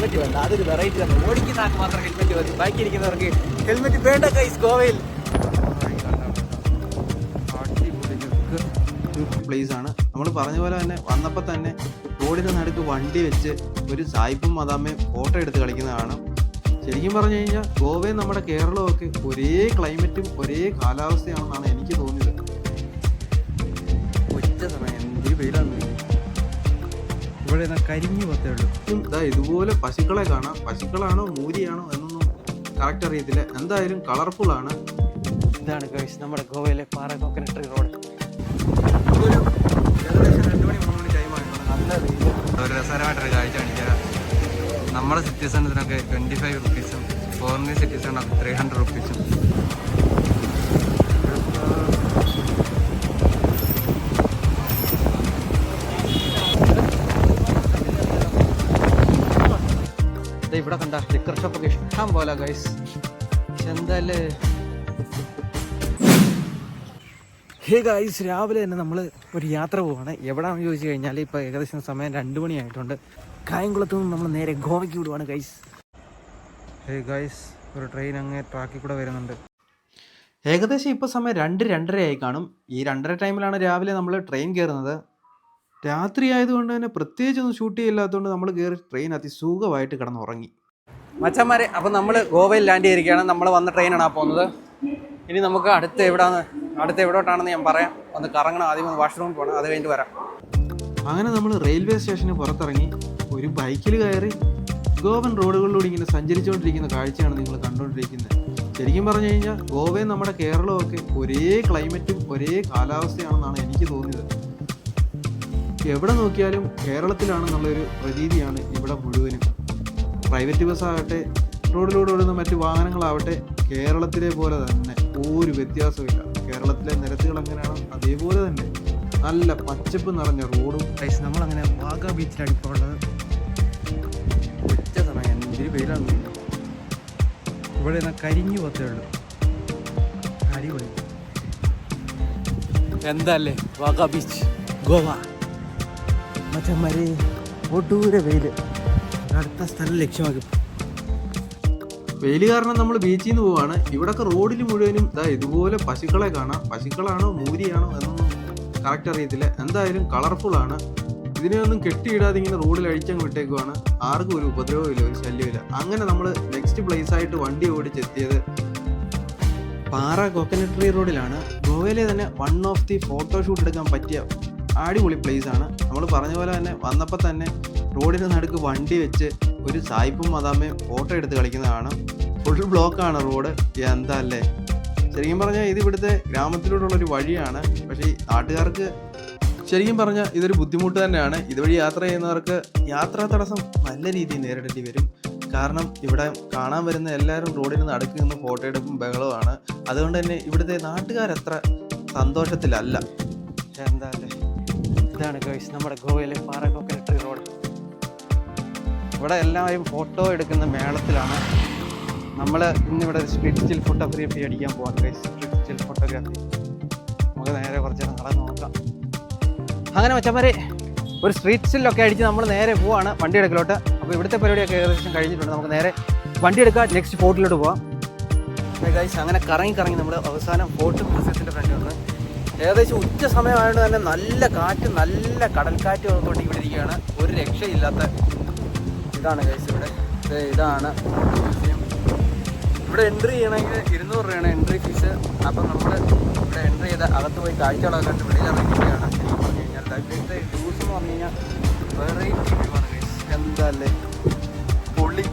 Helmet വേണ്ട. അതൊരു variety ആണ്. ഓടിക്കുന്ന ആൾക്ക് മാത്രം ഹെൽമെറ്റ് മതി. ബൈക്ക് ഇരിക്കുന്നവർക്ക് ഹെൽമെറ്റ് വേണ്ട കൈസ് ഗോവയിൽ. പ്ലേസ് ആണ്. നമ്മൾ പറഞ്ഞ പോലെ തന്നെ വന്നപ്പോൾ തന്നെ റോഡിന്റെ നടുക്ക് വണ്ടി വെച്ച് ഒരു സായിപ്പും മദാമയും ഫോട്ടോ എടുത്ത് കളിക്കുന്നതാണ് ശരിക്കും പറഞ്ഞു കഴിഞ്ഞാൽ ഗോവയും നമ്മുടെ കേരളവും ഒക്കെ ഒരേ ക്ലൈമറ്റും ഒരേ കാലാവസ്ഥയാണെന്നാണ് എനിക്ക് തോന്നിയത്. ഒറ്റ സമയം. എന്തൊരു വെയിലാണ് ഇവിടെ കരിഞ്ഞു പത്തേ ഉള്ളൂ. ഇതാ ഇതുപോലെ പശുക്കളെ കാണാം. പശുക്കളാണോ മൂരിയാണോ എന്നൊന്നും കറക്റ്റ് അറിയത്തില്ല. എന്തായാലും കളർഫുൾ ആണ്. ഇതാണ് കഴിച്ച് നമ്മുടെ ഗോവയിലെ പാറ കോക്കനട്ട് റോഡ് ഒരു ഏകദേശം രണ്ട് മണി മൂന്ന് മണി ടൈം ആയിട്ടുണ്ട് നല്ല വെയിൽ ഒരു രസകരമായിട്ടൊരു കാഴ്ച കാണിക്കാം നമ്മുടെ സിറ്റിസൺസിനൊക്കെ ട്വന്റി ഫൈവ് റുപ്പീസും ഫോറിൻ സിറ്റിസണൊക്കെ ത്രീ ഹൺഡ്രഡ് റുപ്പീസും ഇവിടെ കണ്ട ലിക്കർ ഷോപ്പൊക്കെ ഇഷ്ടം പോലെ ഗൈസ് എന്തായാലും ഹേ ഗൈസ് രാവിലെ തന്നെ നമ്മൾ ഒരു യാത്ര പോവാണ്. എവിടെയാണെന്ന് ചോദിച്ചു കഴിഞ്ഞാൽ ഇപ്പോൾ ഏകദേശം സമയം രണ്ട് മണിയായിട്ടുണ്ട് കായംകുളത്തു നിന്ന് നമ്മൾ നേരെ ഗോവയ്ക്ക് വിടുവാണ് ഗൈസ് ഹേ ഗൈസ് ഒരു ട്രെയിൻ അങ്ങ് ട്രാക്കിൽ കൂടെ വരുന്നുണ്ട്. ഏകദേശം ഇപ്പോൾ സമയം രണ്ട് രണ്ടര ആയി കാണും. ഈ രണ്ടര ടൈമിലാണ് രാവിലെ നമ്മൾ ട്രെയിൻ കയറുന്നത് രാത്രി ആയതുകൊണ്ട് തന്നെ പ്രത്യേകിച്ചൊന്നും ഷൂട്ട് ചെയ്യില്ലാത്തതുകൊണ്ട് നമ്മൾ കയറി ട്രെയിൻ അതിസുഖമായിട്ട് കിടന്നുറങ്ങി. മച്ചന്മാരെ അപ്പം നമ്മൾ ഗോവയിൽ ലാൻഡ് ചെയ്തിരിക്കുകയാണ്. നമ്മൾ വന്ന ട്രെയിനാണ് ആ പോകുന്നത്. ഇനി നമുക്ക് അടുത്ത് എവിടാന്ന് അടുത്ത് എവിടോട്ടാണെന്ന് ഞാൻ പറയാം. ഒന്ന് കറങ്ങണം ആദ്യം ഒന്ന് വാഷ്റൂമിൽ പോകണം അത് കഴിഞ്ഞിട്ട് വരാം. അങ്ങനെ നമ്മൾ റെയിൽവേ സ്റ്റേഷന് പുറത്തിറങ്ങി ഒരു ബൈക്കിൽ കയറി ഗോവൻ റോഡുകളിലൂടെ ഇങ്ങനെ സഞ്ചരിച്ചുകൊണ്ടിരിക്കുന്ന കാഴ്ചയാണ് നിങ്ങൾ കണ്ടുകൊണ്ടിരിക്കുന്നത്. ശരിക്കും പറഞ്ഞു കഴിഞ്ഞാൽ ഗോവയും നമ്മുടെ കേരളവും ഒക്കെ ഒരേ ക്ലൈമറ്റും ഒരേ കാലാവസ്ഥയാണെന്നാണ് എനിക്ക് തോന്നിയത്. എവിടെ നോക്കിയാലും കേരളത്തിലാണ് കേരളത്തിലാണെന്നുള്ളൊരു പ്രതീതിയാണ് ഇവിടെ മുഴുവനും. പ്രൈവറ്റ് ബസ്സാകട്ടെ റോഡിലൂടെ ഓടുന്ന മറ്റ് വാഹനങ്ങളാവട്ടെ കേരളത്തിലെ പോലെ തന്നെ ഒരു വ്യത്യാസമില്ല കേരളത്തിലെ നിരത്തുകൾ എങ്ങനെയാണോ അതേപോലെ തന്നെ. നല്ല പച്ചപ്പ് നിറഞ്ഞ റോഡും. നമ്മളങ്ങനെ വാഗ ബീച്ചിലാണ് ഇപ്പോൾ ഉള്ളത്. ഒറ്റ സമയം എന്തൊരു വെയിലാണ് ഇവിടെ നിന്ന് കരിഞ്ഞു പത്തേ ഉള്ളൂ. അടിപൊളി. എന്താല്ലേ? വാഗ ബീച്ച്. ഗോവ. മച്ചന്മാരെ ഒട്ടൂര വെയിൽ അടുത്ത സ്ഥലം ലക്ഷ്യമാക്കി. വെയിൽ കാരണം നമ്മൾ ബീച്ചിൽ നിന്ന് പോവാണ്. ഇവിടൊക്കെ റോഡിൽ മുഴുവനും ഇതാ ഇതുപോലെ പശുക്കളെ കാണാം. പശുക്കളാണോ മൂരിയാണോ എന്നൊന്നും കറക്റ്റ് അറിയത്തില്ല. എന്തായാലും കളർഫുൾ ആണ്. ഇതിനെയൊന്നും കെട്ടിയിടാതെ ഇങ്ങനെ റോഡിൽ അഴിച്ചങ്ങ് വിട്ടേക്കുവാണ്. ആർക്കും ഒരു ഉപദ്രവമില്ല ഒരു ശല്യമില്ല. അങ്ങനെ നമ്മൾ നെക്സ്റ്റ് പ്ലേസ് ആയിട്ട് വണ്ടി ഓടിച്ചെത്തിയത് പാറ കോക്കനട്ട് ട്രീ റോഡിലാണ് ഗോവയിലെ തന്നെ വൺ ഓഫ് ദി ഫോട്ടോഷൂട്ട് എടുക്കാൻ പറ്റിയ അടിപൊളി ആണ്. നമ്മൾ പറഞ്ഞ പോലെ തന്നെ വന്നപ്പോൾ തന്നെ റോഡിന് നടുക്ക് വണ്ടി വെച്ച് ഒരു സായിപ്പും മദാമയും ഫോട്ടോ എടുത്ത് കളിക്കുന്നതാണ് ഫുൾ ബ്ലോക്കാണ് റോഡ് എന്താ അല്ലേ? ശരിക്കും പറഞ്ഞാൽ ഇത് ഇവിടുത്തെ ഗ്രാമത്തിലൂടെയുള്ള ഒരു വഴിയാണ്. പക്ഷേ ഈ നാട്ടുകാർക്ക് ശരിക്കും പറഞ്ഞാൽ ഇതൊരു ബുദ്ധിമുട്ട് തന്നെയാണ്. ഇതുവഴി യാത്ര ചെയ്യുന്നവർക്ക് യാത്രാ തടസ്സം നല്ല രീതിയിൽ നേരിടേണ്ടി വരും. കാരണം ഇവിടെ കാണാൻ വരുന്ന എല്ലാവരും റോഡിൽ നിന്ന് അടുക്കി നിന്ന് ഫോട്ടോ എടുക്കും ബഹളവുമാണ് അതുകൊണ്ട് തന്നെ ഇവിടുത്തെ നാട്ടുകാരത്ര സന്തോഷത്തിലല്ല. എന്താ അല്ലേ? ഇതാണ് ഗൈസ് നമ്മുടെ ഗോവയിലെ പാറ കോക്കനട്ട് ട്രീ റോഡ് ഇവിടെ എല്ലാവരും ഫോട്ടോ എടുക്കുന്ന മേളത്തിലാണ്. നമ്മൾ ഇന്നിവിടെ സ്റ്റിൽ ഫോട്ടോഗ്രാഫി അടിക്കാൻ പോവാം ഗൈസ് സ്പിരിച്വൽ ഫോട്ടോഗ്രാഫി നമുക്ക് നേരെ കുറച്ച് നടന്ന് നോക്കാം. അങ്ങനെ മച്ചന്മാരെ ഒരു സ്ട്രീറ്റ് സ്റ്റിലൊക്കെ അടിച്ച് നമ്മൾ നേരെ പോവാണ് വണ്ടി എടുക്കലോട്ട്. അപ്പോൾ ഇവിടുത്തെ പരിപാടിയൊക്കെ ഏകദേശം കഴിഞ്ഞിട്ടുണ്ട്. നമുക്ക് നേരെ വണ്ടി എടുക്കാം നെക്സ്റ്റ് ഫോർട്ടിലോട്ട് പോവാം. അങ്ങനെ കറങ്ങി കറങ്ങി നമ്മൾ അവസാനം ഫോർട്ട് മ്യൂസിയത്തിന്റെ ഫ്രണ്ട് വന്ന് ഏകദേശം ഉച്ച സമയമായതുകൊണ്ട് തന്നെ നല്ല കാറ്റ് നല്ല കടൽക്കാറ്റ് കൊണ്ട് ഇവിടെ ഇരിക്കുകയാണ്. ഒരു രക്ഷയില്ലാത്ത ഇതാണ് കേസ് ഇവിടെ. ഇതാണ് ഇവിടെ എൻട്രി ചെയ്യണമെങ്കിൽ ഇരുന്നൂറ് രൂപയാണ് എൻട്രി ഫീസ് അപ്പം നമ്മൾ ഇവിടെ എൻട്രി ചെയ്ത് അകത്ത് പോയി കാഴ്ചകളൊക്കെ കണ്ട് വെളിയിൽ ഇറങ്ങിയിരിക്കുകയാണ്. ശരിക്കും ജ്യൂസ് എന്ന് പറഞ്ഞു കഴിഞ്ഞാൽ വെറൈറ്റി വ്യൂ ആണ് ഗൈസ് എന്താ അല്ലേ പൊളി.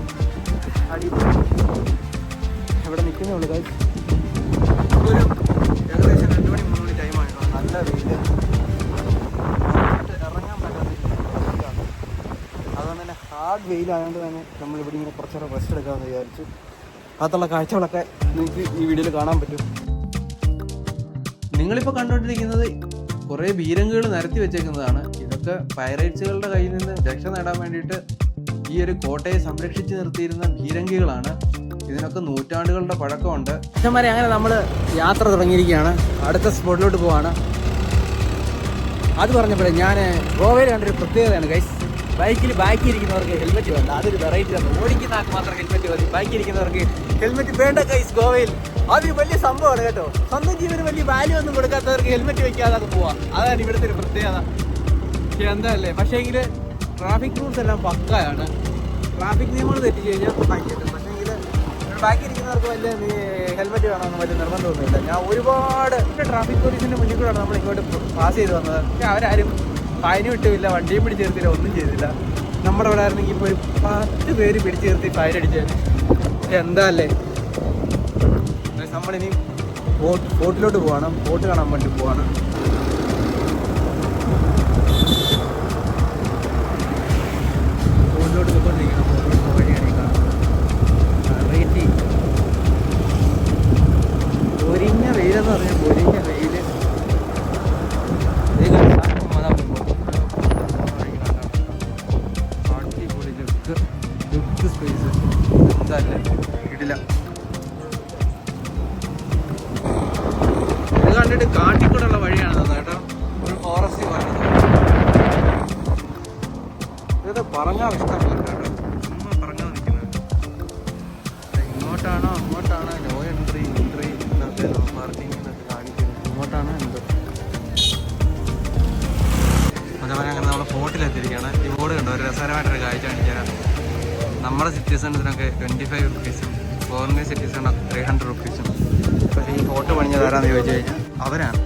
അടിപൊളി. ഇവിടെ നിൽക്കുന്നേ ഉള്ളൂ ഒരു ഏകദേശം രണ്ട് മണി മൂന്ന് മണി നല്ല വെയിൽ ഇറങ്ങാൻ പറ്റാത്ത അതുകൊണ്ട് തന്നെ ഹാർഡ് വെയിലായതുകൊണ്ട് തന്നെ നമ്മൾ ഇവിടെ ഇങ്ങനെ കുറച്ചുകൂടെ റെസ്റ്റ് എടുക്കാമെന്ന് വിചാരിച്ചു അകത്തുള്ള കാഴ്ചകളൊക്കെ നിങ്ങൾക്ക് ഈ വീഡിയോയിൽ കാണാൻ പറ്റും. നിങ്ങളിപ്പോൾ കണ്ടുകൊണ്ടിരിക്കുന്നത് കുറേ ബീരങ്കുകൾ നിരത്തി വെച്ചേക്കുന്നതാണ്. ഇതൊക്കെ പൈറേറ്റ്സുകളുടെ കയ്യിൽ നിന്ന് രക്ഷ നേടാൻ വേണ്ടിയിട്ട് ഈ ഒരു കോട്ടയെ സംരക്ഷിച്ചു നിർത്തിയിരുന്ന ബീരങ്കികളാണ്. ഇതിനൊക്കെ നൂറ്റാണ്ടുകളുടെ പഴക്കമുണ്ട്. അച്ഛന്മാരെ അങ്ങനെ നമ്മൾ യാത്ര തുടങ്ങിയിരിക്കുകയാണ്. അടുത്ത സ്പോട്ടിലോട്ട് പോവാണ്. അത് പറഞ്ഞപ്പോൾ ഞാൻ ഗോവയിൽ കണ്ടൊരു പ്രത്യേകതയാണ് ഗൈസ് ബൈക്കിൽ ബാക്കി ഇരിക്കുന്നവർക്ക് ഹെൽമെറ്റ് വേണ്ട. അതൊരു വെറൈറ്റി ആണ്. ഓടിക്കുന്ന ആൾക്ക് മാത്രം ഹെൽമെറ്റ് മതി. ബാക്കി ഇരിക്കുന്നവർക്ക് ഹെൽമെറ്റ് വേണ്ട കൈസ് ഗോവയിൽ. അത് വലിയ സംഭവമാണ് കേട്ടോ. സ്വന്തം ജീവന് വലിയ വാല്യൂ ഒന്നും കൊടുക്കാത്തവർക്ക് ഹെൽമെറ്റ് വെക്കാതെ പോവാ. അതാണ് ഇവിടുത്തെ ഒരു പ്രത്യേകത. പക്ഷേ എന്താ അല്ലേ പക്ഷേങ്കിൽ ട്രാഫിക് റൂൾസ് എല്ലാം പക്കയാണ്. ട്രാഫിക് നിയമങ്ങൾ തെറ്റിച്ച് കഴിഞ്ഞാൽ ഫൈൻ കിട്ടും പക്ഷേങ്കിൽ ബാക്കി ഇരിക്കുന്നവർക്ക് വലിയ ഹെൽമെറ്റ് വേണമെന്ന് വലിയ നിർബന്ധമൊന്നുമില്ല. ഞാൻ ഒരുപാട് ട്രാഫിക് പോലീസിന്റെ മുന്നിൽ കൂടെയാണ് നമ്മൾ ഇങ്ങോട്ട് പാസ് ചെയ്ത് വന്നത്. പക്ഷേ അവരാരും ഫൈന് വിട്ടുമില്ല വണ്ടിയും പിടിച്ച് നിർത്തിയില്ല ഒന്നും ചെയ്തില്ല. നമ്മുടെ ഇവിടെ ആയിരുന്നെങ്കിൽ ഇപ്പോൾ ഒരു പത്ത് പേര് പിടിച്ച് നിർത്തി ഫൈൻ അടിച്ചത് എന്താ അല്ലേ? നമ്മളിനി ബോട്ട് ബോട്ടിലോട്ട് പോവാണ്. ബോട്ട് കാണാൻ വേണ്ടി പോവാണ്. ബോട്ടിലോട്ട് പോയിക്കൊണ്ടിരിക്കണം ബോട്ടിലോട്ട് പോകാൻ വഴിയാണ് ഈ കാണുന്നത് വെയിറ്റ് പൊരിഞ്ഞ പറഞ്ഞാൽ പൊരിഞ്ഞ ലുക്ക് സ്പേസ് കണ്ടിട്ട് കേട്ടോ. ഒരു ഫോറസ്റ്റ് പറഞ്ഞാൽ നിൽക്കുന്നത്. ഇങ്ങോട്ടാണോ അങ്ങോട്ടാണോ? പാർക്കിംഗ് എന്നൊക്കെ കാണിക്കുന്നത് ഇങ്ങോട്ടാണോ എന്തോ? അതേപോലെ അങ്ങനെ നമ്മൾ ഫോർട്ടിലെത്തിയിരിക്കുകയാണ് ഈ ബോർഡ് കണ്ടോ? ഒരു രസകരമായിട്ടൊരു കാഴ്ച കാണിച്ചുതരാം നമ്മുടെ സിറ്റിസൺസിനൊക്കെ ട്വന്റി ഫൈവ് റുപ്പീസും ഫോറിൻ സിറ്റിസണൊക്കെ ത്രീ ഹൺഡ്രഡ് റുപ്പീസും പക്ഷേ ഈ ഫോട്ടോ പണിഞ്ഞത് ആരാന്ന് ചോദിച്ചു കഴിഞ്ഞാൽ അവരാണ്.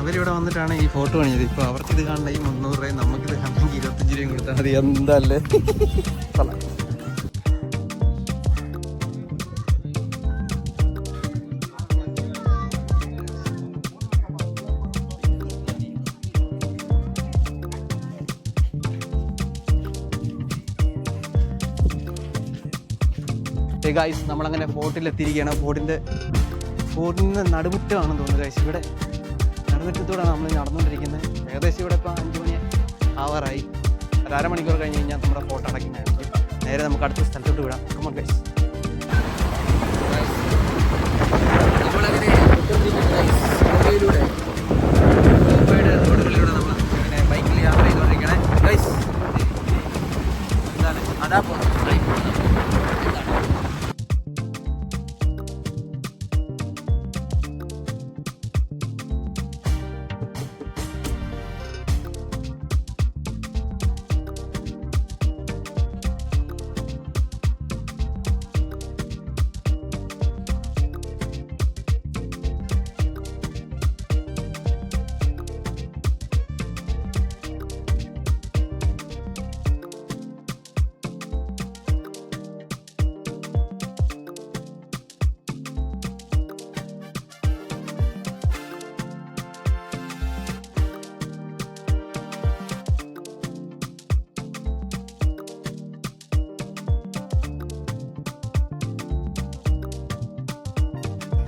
അവരിവിടെ വന്നിട്ടാണ് ഈ ഫോട്ടോ പണിഞ്ഞത്. ഇപ്പോൾ അവർക്കിത് കാണണ്ട ഈ മുന്നൂറ് രൂപയും നമുക്കിത് കാണണമെങ്കിൽ ഇരുപത്തഞ്ച് രൂപയും കൊടുത്താൽ മതി. എന്തല്ലേ? കൊള്ളാം. ഗായ്സ് നമ്മളങ്ങനെ ഫോർട്ടിൽ എത്തിയിരിക്കുകയാണ് ഫോർട്ടിന്റെ ഫോർട്ടിന്റെ നടുമുറ്റമാണെന്ന് തോന്നുന്നു ഗായ്സ് ഇവിടെ നടുമുറ്റത്തോടാണ് നമ്മൾ നടന്നുകൊണ്ടിരിക്കുന്നത്. ഏകദേശം ഇവിടെ ഇപ്പോൾ അഞ്ച് മണി ആവാറായി ഒരു അരമണിക്കൂർ കഴിഞ്ഞ് കഴിഞ്ഞാൽ നമ്മുടെ ഫോട്ടോ അടയ്ക്കുന്നതായിരിക്കും നേരെ നമുക്ക് അടുത്ത സ്ഥലത്തോട്ട് വിടാം. നമ്മൾ ഗൈസ് എന്താണ് അതാ പോകുന്നത്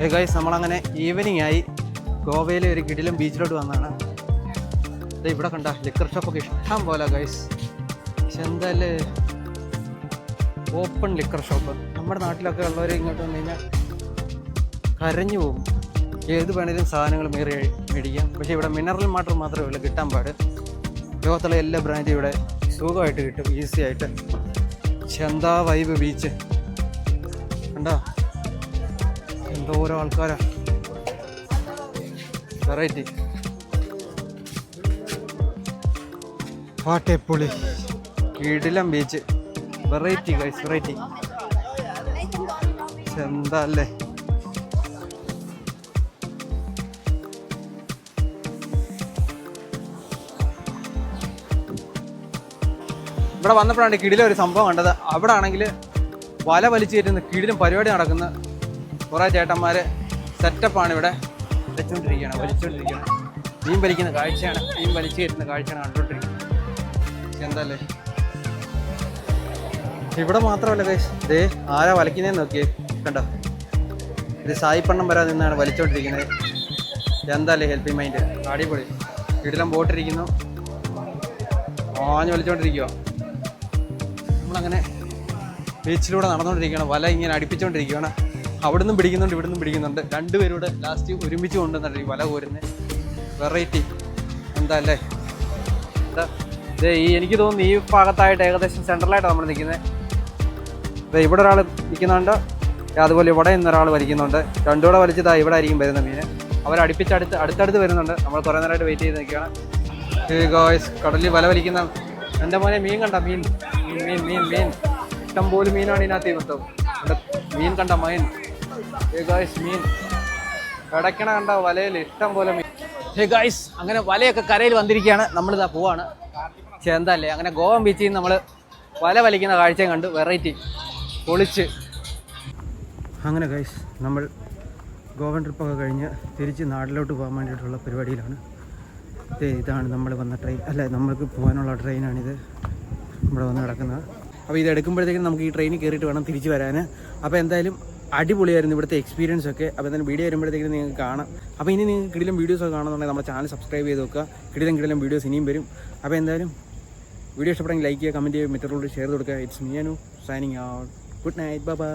ഏ ഗൈസ് നമ്മളങ്ങനെ ഈവനിങ് ആയി. ഗോവയിലെ ഒരു കിടിലും ബീച്ചിലോട്ട് വന്നതാണ് അത് ഇവിടെ കണ്ട ലിക്കർ ഷോപ്പൊക്കെ ഇഷ്ടം പോലെ ഗൈസ് പക്ഷെ എന്തായാലും ഓപ്പൺ ലിക്കർ ഷോപ്പ് നമ്മുടെ നാട്ടിലൊക്കെ ഉള്ളവർ ഇങ്ങോട്ട് വന്നു കഴിഞ്ഞാൽ കരഞ്ഞു പോകും. ഏത് വേണേലും സാധനങ്ങൾ മേറി മേടിക്കാം. പക്ഷേ ഇവിടെ മിനറൽ വാട്ടർ മാത്രമേ ഉള്ളൂ കിട്ടാൻ പാട്. ലോകത്തുള്ള എല്ലാ ബ്രാൻഡും ഇവിടെ സുഖമായിട്ട് കിട്ടും ഈസി ആയിട്ട്. ചെന്താ വൈബ് ബീച്ച് കണ്ടോ? എന്തോരോ ആൾക്കാരാ. വെറൈറ്റി വാട്ടേപ്പുളി കിടിലം ബീച്ച് വെറൈറ്റി ഗൈസ് വെറൈറ്റി എന്താ അല്ലേ ഇവിടെ വന്നപ്പോഴാണ് കിടിലം ഒരു സംഭവം കണ്ടത്. അവിടെ ആണെങ്കിൽ വല വലിച്ചു കയറ്റുന്ന കിടിലും പരിപാടി നടക്കുന്ന കുറേ ചേട്ടന്മാർ സെറ്റപ്പാണ് ഇവിടെ വെച്ചുകൊണ്ടിരിക്കുകയാണ് വലിച്ചുകൊണ്ടിരിക്കുകയാണ് മീൻ വലിക്കുന്ന കാഴ്ചയാണ് മീൻ വലിച്ചു കയറ്റുന്ന കാഴ്ചയാണ് കണ്ടുകൊണ്ടിരിക്കുന്നത് എന്തല്ലേ? ഇവിടെ മാത്രമല്ല കേസ് ദേ ആരാ വലിക്കുന്നതെന്ന് നോക്കിയേ കണ്ടോ? ഇത് സായിപ്പണ്ണം വരാൻ നിന്നാണ് വലിച്ചുകൊണ്ടിരിക്കുന്നത് എന്താല്ലേ ഹെൽപ്പിംഗ് മൈൻഡ് അടിപൊളി. വീട്ടിലും ബോട്ടിരിക്കുന്നു. ആഞ്ഞ് വലിച്ചുകൊണ്ടിരിക്കുക നമ്മളങ്ങനെ ബീച്ചിലൂടെ നടന്നുകൊണ്ടിരിക്കുകയാണ് വല ഇങ്ങനെ അടുപ്പിച്ചുകൊണ്ടിരിക്കുകയാണ് അവിടുന്ന് പിടിക്കുന്നുണ്ട് ഇവിടുന്ന് പിടിക്കുന്നുണ്ട്. രണ്ടുപേരൂടെ ലാസ്റ്റ് ഒരുമിച്ച് കൊണ്ടുവന്നിട്ട് ഈ വല കോരുന്നത് വെറൈറ്റി എന്താ അല്ലേ? ഈ എനിക്ക് തോന്നുന്നു ഈ ഭാഗത്തായിട്ട് ഏകദേശം സെൻട്രലായിട്ട് നമ്മൾ നിൽക്കുന്നത് ഇവിടെ ഒരാൾ നിൽക്കുന്നുണ്ട് അതുപോലെ ഇവിടെ നിന്ന് ഒരാൾ വലിക്കുന്നുണ്ട്. രണ്ടുകൂടെ വലിച്ചതാ ഇവിടെ ആയിരിക്കും വരുന്ന മീൻ. അവർ അടുപ്പിച്ചടുത്ത് അടുത്തടുത്ത് വരുന്നുണ്ട്. നമ്മൾ കുറേ നേരമായിട്ട് വെയിറ്റ് ചെയ്ത് നിൽക്കുകയാണ്. ഗോയ്സ് കടലിൽ വല വലിക്കുന്ന എന്റെ മോനെ മീൻ കണ്ട മീൻ. മീൻ മീൻ മീൻ. ഇഷ്ടം പോലും മീനാണ് ഇതിനകത്ത് മൊത്തം ഇവിടെ മീൻ കണ്ട മീൻ. മീൻ. കിടക്കണ കണ്ട വലയിൽ ഇഷ്ടം പോലെ മീൻ. ഹേ ഗായ്സ് അങ്ങനെ വലയൊക്കെ കരയിൽ വന്നിരിക്കുകയാണ്. നമ്മളിതാ പോവാണ്. ചെന്തല്ലേ അങ്ങനെ ഗോവൻ ബീച്ചിൽ നിന്ന് നമ്മൾ വല വലിക്കുന്ന കാഴ്ചയും കണ്ട് വെറൈറ്റി പൊളിച്ച്. അങ്ങനെ ഗൈസ് നമ്മൾ ഗോവൻ ട്രിപ്പൊക്കെ കഴിഞ്ഞ് തിരിച്ച് നാട്ടിലോട്ട് പോകാൻ വേണ്ടിയിട്ടുള്ള പരിപാടിയിലാണ്. ഇതാണ് നമ്മൾ വന്ന ട്രെയിൻ അല്ല നമ്മൾക്ക് പോകാനുള്ള ട്രെയിനാണിത് ഇവിടെ വന്ന് കിടക്കുന്നത് അപ്പോൾ ഇത് എടുക്കുമ്പോഴത്തേക്കും നമുക്ക് ഈ ട്രെയിനിൽ കയറിയിട്ട് വേണം തിരിച്ച് വരാൻ. അപ്പോൾ എന്തായാലും അടിപൊളിയായിരുന്നു ഇവിടുത്തെ എക്സ്പീരിയൻസ് ഒക്കെ. അപ്പോൾ എന്തായാലും വീഡിയോ വരുമ്പോഴത്തേക്കും നിങ്ങൾക്ക് കാണാം. അപ്പോൾ ഇനി നിങ്ങൾക്ക് കിടിലും വീഡിയോസ് ഒക്കെ കാണുന്നുണ്ടെങ്കിൽ നമ്മുടെ ചാനൽ സബ്സ്ക്രൈബ് ചെയ്ത് നോക്കുക കിടിലും കിടിലും വീഡിയോസ് ഇനിയും വരും. അപ്പോൾ എന്തായാലും വീഡിയോ ഇഷ്ടപ്പെടുമെങ്കിൽ ലൈക്ക് ചെയ്യുക കമന്റ് ചെയ്യുക മറ്റുള്ളവരോട് ഷെയർ കൊടുക്കുക. It's me Anu signing out good night bye bye